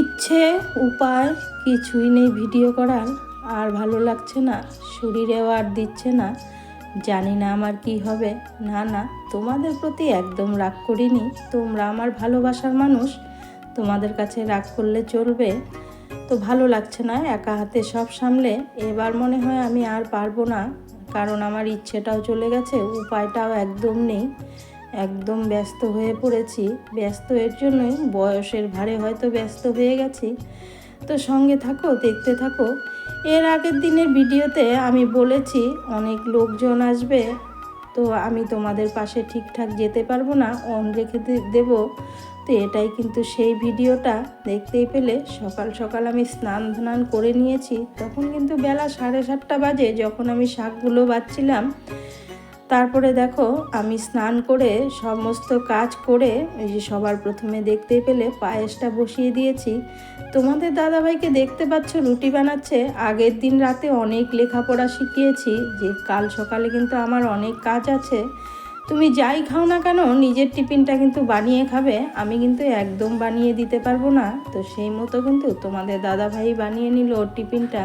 ইচ্ছে, উপায় কিছুই নেই ভিডিও করার। আর ভালো লাগছে না শরীরেও আর দিচ্ছে না। জানি না আমার কি হবে। না না, তোমাদের প্রতি একদম রাগ করিনি। তোমরা আমার ভালোবাসার মানুষ। তোমাদের কাছে রাগ করলে চলবে। তো ভালো লাগছে না, একা হাতে সব সামলে। এবার মনে হয় আমি আর পারব না, কারণ আমার ইচ্ছেটাও চলে গেছে, উপায়টাও একদম নেই। একদম ব্যস্ত হয়ে পড়েছি। ব্যস্ত এর জন্যই বয়সের ভারে হয়তো ব্যস্ত হয়ে গেছি। তো সঙ্গে থাকো, দেখতে থাকো। এর আগের দিনের ভিডিওতে আমি বলেছি, অনেক লোকজন আসবে। তো আমি তোমাদের পাশে ঠিকঠাক যেতে পারব না, অন রেখে দেবো। তো এটাই কিন্তু সেই ভিডিওটা। দেখতেই পেলে সকাল সকাল আমি স্নান ধান করে নিয়েছি। তখন কিন্তু বেলা সাড়ে সাতটা বাজে, যখন আমি শাকগুলো বাচ্ছিলাম। তারপরে দেখো, আমি স্নান করে সমস্ত কাজ করে, এই যে সবার প্রথমে দেখতে পেলে পায়েসটা বসিয়ে দিয়েছি। তোমাদের দাদাভাইকে দেখতে পাচ্ছ, রুটি বানাচ্ছে। আগের দিন রাতে অনেক লেখাপড়া শিখিয়েছি, যে কাল সকালে কিন্তু আমার অনেক কাজ আছে। তুমি যাই খাও না কেন, নিজের টিফিনটা কিন্তু বানিয়ে খাবে। আমি কিন্তু একদম বানিয়ে দিতে পারব না। তো সেই মতো কিন্তু তোমাদের দাদাভাই বানিয়ে নিল ওর টিফিনটা।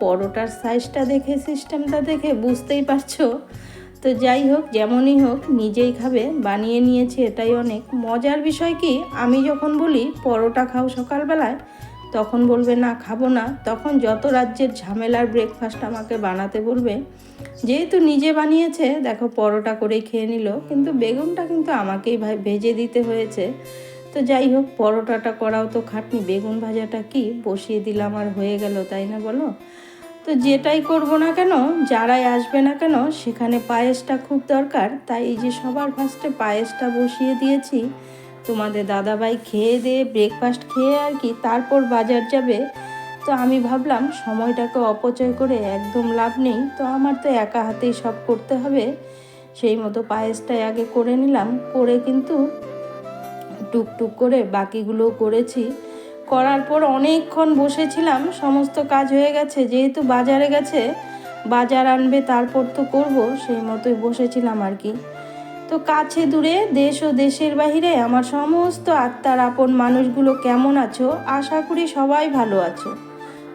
পরোটার সাইজটা দেখে সিস্টেমটা দেখে বুঝতেই পারছ। তো যাই হোক, যেমনই হোক, নিজেই খাবে, বানিয়ে নিয়েছে এটাই অনেক। মজার বিষয় কি, আমি যখন বলি, পরোটা খাও সকালবেলায়, তখন বলবে, না, খাব না। তখন যত রাজ্যের ঝামেলার ব্রেকফাস্ট আমাকে বানাতে বলবে, যেহেতু নিজে বানিয়েছে, দেখো পরোটা করেই খেয়ে নিল। কিন্তু বেগুনটা কিন্তু আমাকেই ভেজে দিতে হয়েছে। তো যাই হোক, পরোটাটা করাও তো খাটনি। বেগুন ভাজাটা কি, বসিয়ে দিলাম আর হয়ে গেল, তাই না বলো? তো যেটাই করব না কেন, যারাই আসবে না কেন, সেখানে পায়েসটা খুব দরকার। তাই এই যে সবার ফার্স্টে পায়েসটা বসিয়ে দিয়েছি। তোমাদের দাদাভাই খেয়ে দিয়ে ব্রেকফাস্ট খেয়ে আর কি, তারপর বাজার যাবে। তো আমি ভাবলাম সময়টাকে অপচয় করে একদম লাভ নেই। তো আমার তো একা হাতেই সব করতে হবে। সেই মতো পায়েসটাই আগে করে নিলাম। করে কিন্তু টুকটুক করে বাকিগুলো করেছি। করার পর অনেকক্ষণ বসেছিলাম, সমস্ত কাজ হয়ে গেছে, যেহেতু বাজারে গেছে, বাজার আনবে তারপর তো করব, সেই মতোই বসেছিলাম আর কি। তো কাছে দূরে, দেশ ও দেশের বাহিরে আমার সমস্ত আত্মার আপন মানুষগুলো কেমন আছো? আশা করি সবাই ভালো আছো।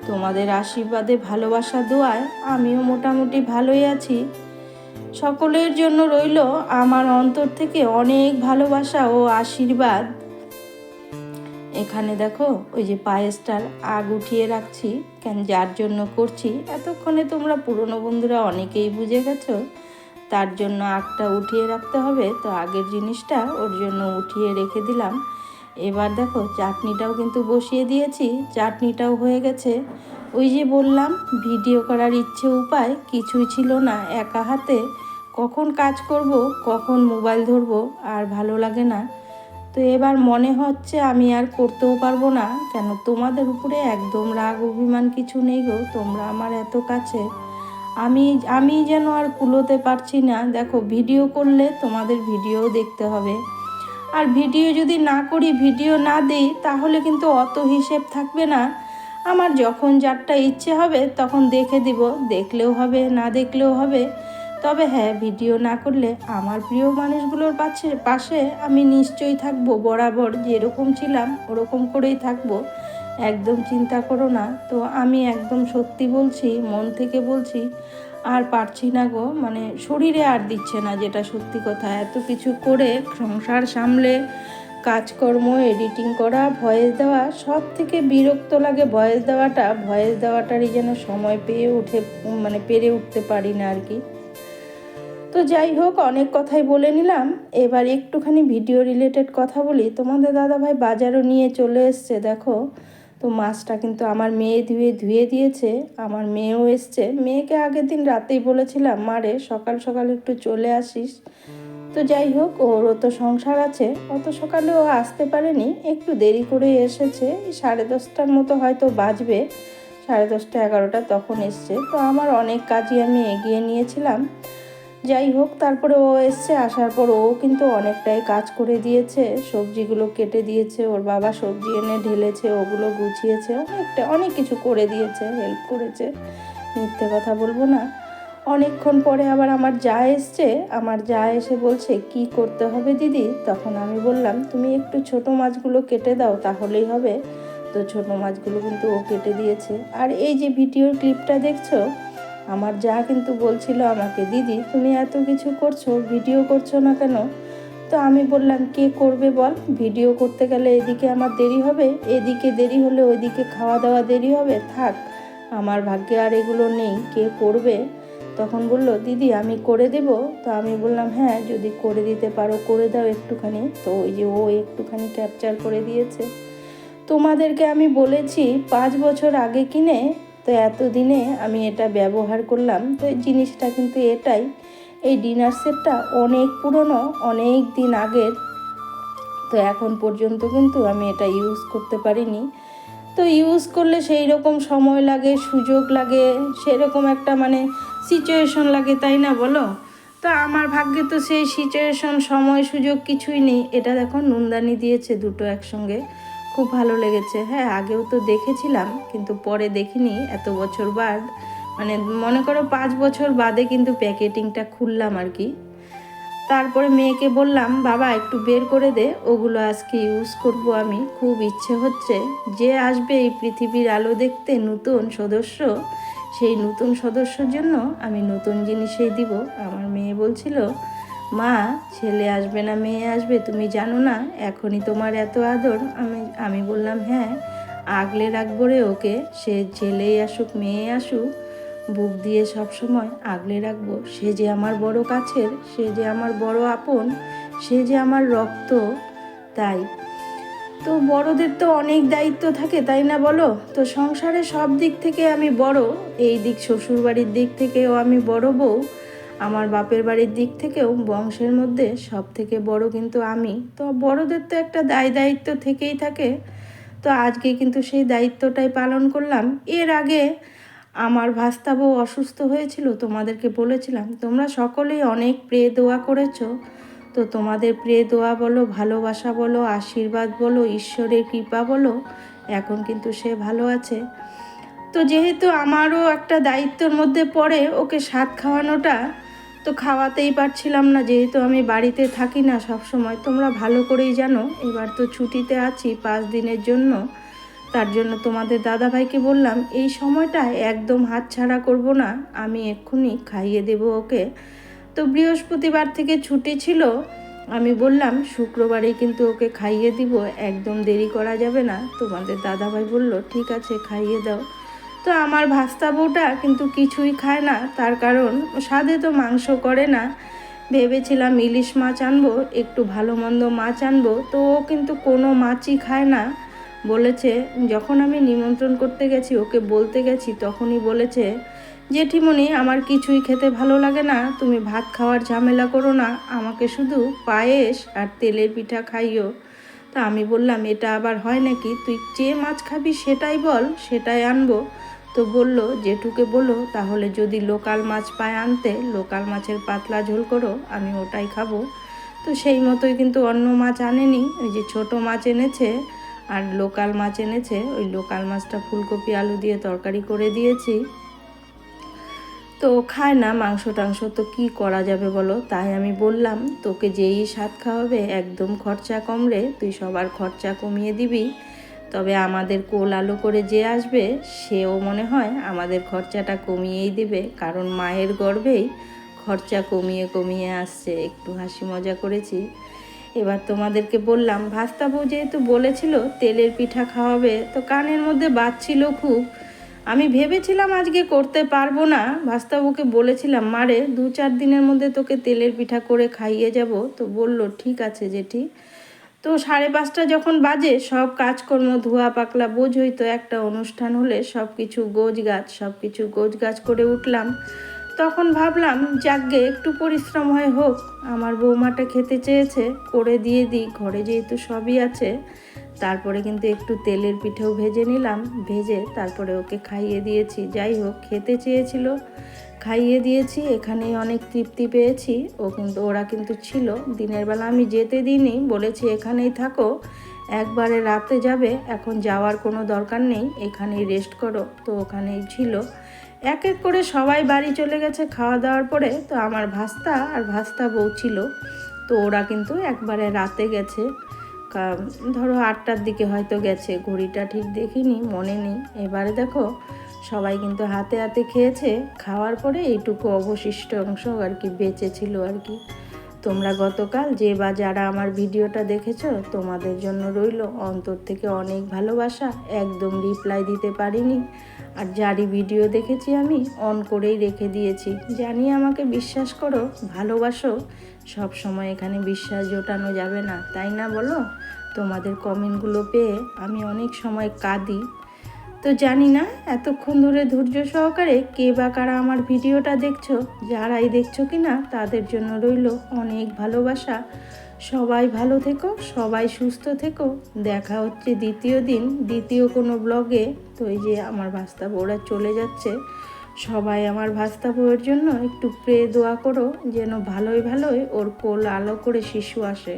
তোমাদের আশীর্বাদে, ভালোবাসা, দোয়ায় আমিও মোটামুটি ভালোই আছি। সকলের জন্য রইল আমার অন্তর থেকে অনেক ভালোবাসা ও আশীর্বাদ। এখানে দেখো, ওই যে পায়েসটার আগ উঠিয়ে রাখছি। কেন যার জন্য করছি? এতক্ষণে তোমরা পুরনো বন্ধুরা অনেকেই বুঝে গেছো, তার জন্য আগটা উঠিয়ে রাখতে হবে। তো আগের জিনিসটা ওর জন্য উঠিয়ে রেখে দিলাম। এবার দেখো, চাটনিটাও কিন্তু বসিয়ে দিয়েছি। চাটনিটাও হয়ে গেছে। ওই যে বললাম, ভিডিও করার ইচ্ছে উপায় কিছুই ছিল না একা হাতে। কখন কাজ করব, কখন মোবাইল ধরবো, আর ভালো লাগে না। তো এবার মনে হচ্ছে আমি আর করতেও পারব না। কেন তোমাদের উপরে একদম রাগ, অভিমান কিছু নেই গো। তোমরা আমার এত কাছে। আমি আমি যেন আর কুলোতে পারছি না। দেখো, ভিডিও করলে তোমাদের ভিডিও দেখতে হবে। আর ভিডিও যদি না করি, ভিডিও না দিই, তাহলে কিন্তু অত হিসেব থাকবে না। আমার যখন যারটা ইচ্ছে হবে, তখন দেখে দিব। দেখলেও হবে, না দেখলেও হবে। তবে হ্যাঁ ভিডিও না করলে আমার প্রিয় মানুষগুলোর পাশে পাশে আমি নিশ্চয়ই থাকব বরাবর। যেরকম ছিলাম, ওরকম করেই থাকব। একদম চিন্তা করো না। তো আমি একদম সত্যি বলছি, মন থেকে বলছি, আর পারছি না গো। মানে শরীরে আর দিচ্ছে না যেটা সত্যি কথা। এত কিছু করে সংসার সামলে, কাজকর্ম, এডিটিং করা, ভয়েস দেওয়া সব থেকে বিরক্ত লাগে ভয়েস দেওয়াটা। ভয়েস দেওয়াটারই যেন সময় পেয়ে উঠে মানে পেরে উঠতে পারি না আর কি। তো যাই হোক, অনেক কথাই বলে নিলাম। এবার একটুখানি ভিডিও রিলেটেড কথা বলি। তোমাদের দাদাভাই বাজারও নিয়ে চলে এসছে, দেখো। তো মাছটা কিন্তু আমার মেয়ে ধুয়ে ধুয়ে দিয়েছে। আমার মেয়েও এসছে। মেয়েকে আগের দিন রাতেই বলেছিলাম, মারে, সকাল সকাল একটু চলে আসিস। তো যাই হোক ওরও তো সংসার আছে। অত সকালে ও আসতে পারেনি। একটু দেরি করে এসেছে। সাড়ে দশটার মতো হয়তো বাজবে। সাড়ে দশটা এগারোটা তখন এসছে। তো আমার অনেক কাজই আমি এগিয়ে নিয়েছিলাম। যাই হোক, তারপরে ও এসছে, আসার পর ও কিন্তু অনেকটাই কাজ করে দিয়েছে। সবজিগুলো কেটে দিয়েছে, ওর বাবা সবজি এনে ঢেলেছে, ওগুলো গুছিয়েছে, অনেকটা, অনেক কিছু করে দিয়েছে হেল্প করেছে। মিথ্যে কথা বলব না। অনেকক্ষণ পরে আবার আমার যা এসছে, আমার যা এসে বলছে, কি করতে হবে দিদি? তখন আমি বললাম, তুমি একটু ছোট মাছগুলো কেটে দাও, তাহলেই হবে। তো ছোট মাছগুলো কিন্তু ও কেটে দিয়েছে। আর এই যে ভিডিওর ক্লিপটা দেখছ আমার যা কিন্তু বলছিল আমাকে, দিদি, তুমি এত কিছু করছ, ভিডিও করছ না কেন? তো আমি বললাম, কে করবে বল? ভিডিও করতে গেলে এদিকে আমার দেরি হবে, এদিকে দেরি হলে ওইদিকে খাওয়া দাওয়া দেরি হবে, থাক, আমার ভাগ্যে আর এগুলো নেই, কে করবে? তখন বলল, দিদি, আমি করে দেব। তো আমি বললাম হ্যাঁ যদি করে দিতে পারো, করে দাও একটুখানি। তো ওই যে ও একটুখানি ক্যাপচার করে দিয়েছে। তোমাদেরকে আমি বলেছি, পাঁচ বছর আগে কিনে তো এতদিনে আমি এটা ব্যবহার করলাম। তো এই জিনিসটা কিন্তু এটাই, এই ডিনার সেটটা অনেক পুরনো, অনেক দিন আগের। তো এখন পর্যন্ত কিন্তু আমি এটা ইউজ করতে পারিনি। তো ইউজ করলে সেই রকম সময় লাগে, সুযোগ লাগে, সেরকম একটা মানে সিচুয়েশন লাগে, তাই না বলো? তো আমার ভাগ্যে তো সেই সিচুয়েশন সময়, সুযোগ কিছুই নেই। এটা দেখো, নুনদানি দিয়েছে দুটো একসঙ্গে। খুব ভালো লেগেছে। হ্যাঁ আগেও তো দেখেছিলাম, কিন্তু পরে দেখিনি এত বছর বাদ। মানে মনে করো পাঁচ বছর বাদে কিন্তু প্যাকেটিংটা খুললাম আর কি। তারপরে মেয়েকে বললাম, বাবা, একটু বের করে দে, ওগুলো আজকে ইউজ করব আমি। খুব ইচ্ছে হচ্ছে যে আসবে এই পৃথিবীর আলো দেখতে নতুন সদস্য। সেই নতুন সদস্যর জন্য আমি নতুন জিনিসেই দিব। আমার মেয়ে বলছিল মা, ছেলে আসবে না, মেয়ে আসবে, তুমি জানো না, এখনই তোমার এত আদর। আমি আমি বললাম হ্যাঁ আগলে রাখব রে ওকে, সে ছেলেই আসুক, মেয়ে আসুক, বুক দিয়ে সব সময় আগলে রাখব। সে যে আমার বড় কাছের, সে যে আমার বড় আপন, সে যে আমার রক্ত, তাই। তো বড়দের তো অনেক দায়িত্ব থাকে, তাই না বলো? তো সংসারে সব দিক থেকে আমি বড়, এই দিক শ্বশুরবাড়ির দিক থেকেও আমি বড় বউ। আমার বাপের বাড়ির দিক থেকেও বংশের মধ্যে সব থেকে বড় কিন্তু আমি। তো বড়দের তো একটা দায় দায়িত্ব থেকেই থাকে। তো আজকে কিন্তু সেই দায়িত্বটাই পালন করলাম। এর আগে আমার ভাস্তাবও অসুস্থ হয়েছিল, তোমাদেরকে বলেছিলাম, তোমরা সকলেই অনেক প্রে দোয়া করেছ। তো তোমাদের প্রে দোয়া বলো, ভালোবাসা বলো, আশীর্বাদ বলো, ঈশ্বরের কৃপা বলো, এখন কিন্তু সে ভালো আছে। তো যেহেতু আমারও একটা দায়িত্বের মধ্যে পড়ে ওকে স্বাদ খাওয়ানোটা তো খাওয়াতেই পারছিলাম না, যেহেতু আমি বাড়িতে থাকি না সব সময় তোমরা ভালো করেই জানো, এবার তো ছুটিতে আছি পাঁচ দিনের জন্য। তার জন্য তোমাদের দাদাভাইকে বললাম, এই সময়টা একদম হাতছাড়া করব না, আমি এক্ষুনি খাইয়ে দেব ওকে। তো বৃহস্পতিবার থেকে ছুটি ছিল, আমি বললাম, শুক্রবারেই কিন্তু ওকে খাইয়ে দিব, একদম দেরি করা যাবে না। তোমাদের দাদাভাই বলল, ঠিক আছে, খাইয়ে দাও। তো আমার ভাস্তা বউটা কিন্তু কিছুই খায় না, তার কারণ স্বাদে তো মাংস করে না। ভেবেছিলাম ইলিশ মাছ আনব, একটু ভালো মন্দ মাছ আনব, তো ও কিন্তু কোনো মাছই খায় না। বলেছে, যখন আমি নিমন্ত্রণ করতে গেছি, ওকে বলতে গেছি, তখনই বলেছে, জেঠিমণি, আমার কিছুই খেতে ভালো লাগে না, তুমি ভাত খাওয়ার ঝামেলা করো না, আমাকে শুধু পায়েস আর তেলের পিঠা খাইও। তা আমি বললাম, এটা আবার হয় নাকি? তুই যে মাছ খাবি সেটাই বল, সেটাই আনব। তো বলল জেঠুকে বলো, তাহলে যদি লোকাল মাছ পায় আনতে, লোকাল মাছের পাতলা ঝোল করো, আমি ওটাই খাব। তো সেই মতোই কিন্তু অন্য মাছ আনেনি, ওই যে ছোট মাছ এনেছে আর লোকাল মাছ এনেছে, ওই লোকাল মাছটা ফুলকপি, আলু দিয়ে তরকারি করে দিয়েছি। তো খায় না, মাংস টাংস তো কি করা যাবে বলো? তাই আমি বললাম, তোকে যেই স্বাদ খাওয়াবে, একদম খরচা কমরে তুই সবার খরচা কমিয়ে দিবি। তবে আমাদের কোল আলো করে যে আসবে, সেও মনে হয় আমাদের খরচাটা কমিয়েই দেবে, কারণ মায়ের গর্ভেই খরচা কমিয়ে কমিয়ে আসছে। একটু হাসি মজা করেছি। এবার তোমাদেরকে বললাম ভাস্তা বউ যেহেতু বলেছিল তেলের পিঠা খাওয়াবে, তো কানের মধ্যে বাজছিল খুব। আমি ভেবেছিলাম আজকে করতে পারব না। ভাস্তাবুকে বলেছিলাম মারে দু চার দিনের মধ্যে তোকে তেলের পিঠা করে খাইয়ে যাব। তো বলল, ঠিক আছে জেঠি। তো সাড়ে পাঁচটা যখন বাজে, সব কাজকর্ম, ধোয়া পাকলা, বোঝই তো একটা অনুষ্ঠান হলে সব কিছু গোজ গাছ, সব কিছু গোজ গাছ করে উঠলাম। তখন ভাবলাম, যাকগে, একটু পরিশ্রম হয় হোক, আমার বৌমাটা খেতে চেয়েছে, করে দিয়ে দিই, ঘরে যেহেতু সবই আছে। তারপরে কিন্তু একটু তেলের পিঠেও ভেজে নিলাম, ভেজে তারপরে ওকে খাইয়ে দিয়েছি। যাই হোক, খেতে চেয়েছিল। খাইয়ে দিয়েছি, এখানেই অনেক তৃপ্তি পেয়েছি। ও কিন্তু, ওরা কিন্তু ছিল। দিনের বেলা আমি যেতে দিইনি, বলেছি এখানেই থাকো, একবারে রাতে যাবে, এখন যাওয়ার কোনো দরকার নেই, এখানেই রেস্ট করো। তো ওখানেই ছিল। এক এক করে সবাই বাড়ি চলে গেছে খাওয়া দাওয়ার পরে, তো আমার ভাস্তা আর ভাস্তা বউ ছিল। তো ওরা কিন্তু একবারে রাতে গেছে। ধরো আটটার দিকে হয়তো গেছে, ঘড়িটা ঠিক দেখিনি, মনে নেই। এবারে দেখো সবাই কিন্তু হাতে হাতে খেয়েছে, খাওয়ার পরে এইটুকু অবশিষ্ট অংশ আর কি বেঁচে ছিল আর কি। তোমরা গতকাল যে বা যারা আমার ভিডিওটা দেখেছ, তোমাদের জন্য রইল অন্তর থেকে অনেক ভালোবাসা, একদম রিপ্লাই দিতে পারিনি। আর যারই ভিডিও দেখেছি আমি অন করেই রেখে দিয়েছি। জানি আমাকে বিশ্বাস করো, ভালোবাসো, সব সময় এখানে বিশ্বাস জোটানো যাবে না, তাই না বলো? তোমাদের কমেন্টগুলো পেয়ে আমি অনেক সময় কাঁদি। তো জানি না, এতক্ষণ ধরে ধৈর্য সহকারে কে বা কারা আমার ভিডিওটা দেখছ, যারাই দেখছ কি না তাদের জন্য রইল অনেক ভালোবাসা। সবাই ভালো থেকো, সবাই সুস্থ থেকো। দেখা হচ্ছে দ্বিতীয় দিন, দ্বিতীয় কোনো ব্লগে। তো এই যে আমার ভাস্তা বউরা চলে যাচ্ছে, সবাই আমার ভাস্তা বউয়ের জন্য একটু প্রে দোয়া করো, যেন ভালোই ভালোই ওর কোল আলো করে শিশু আসে।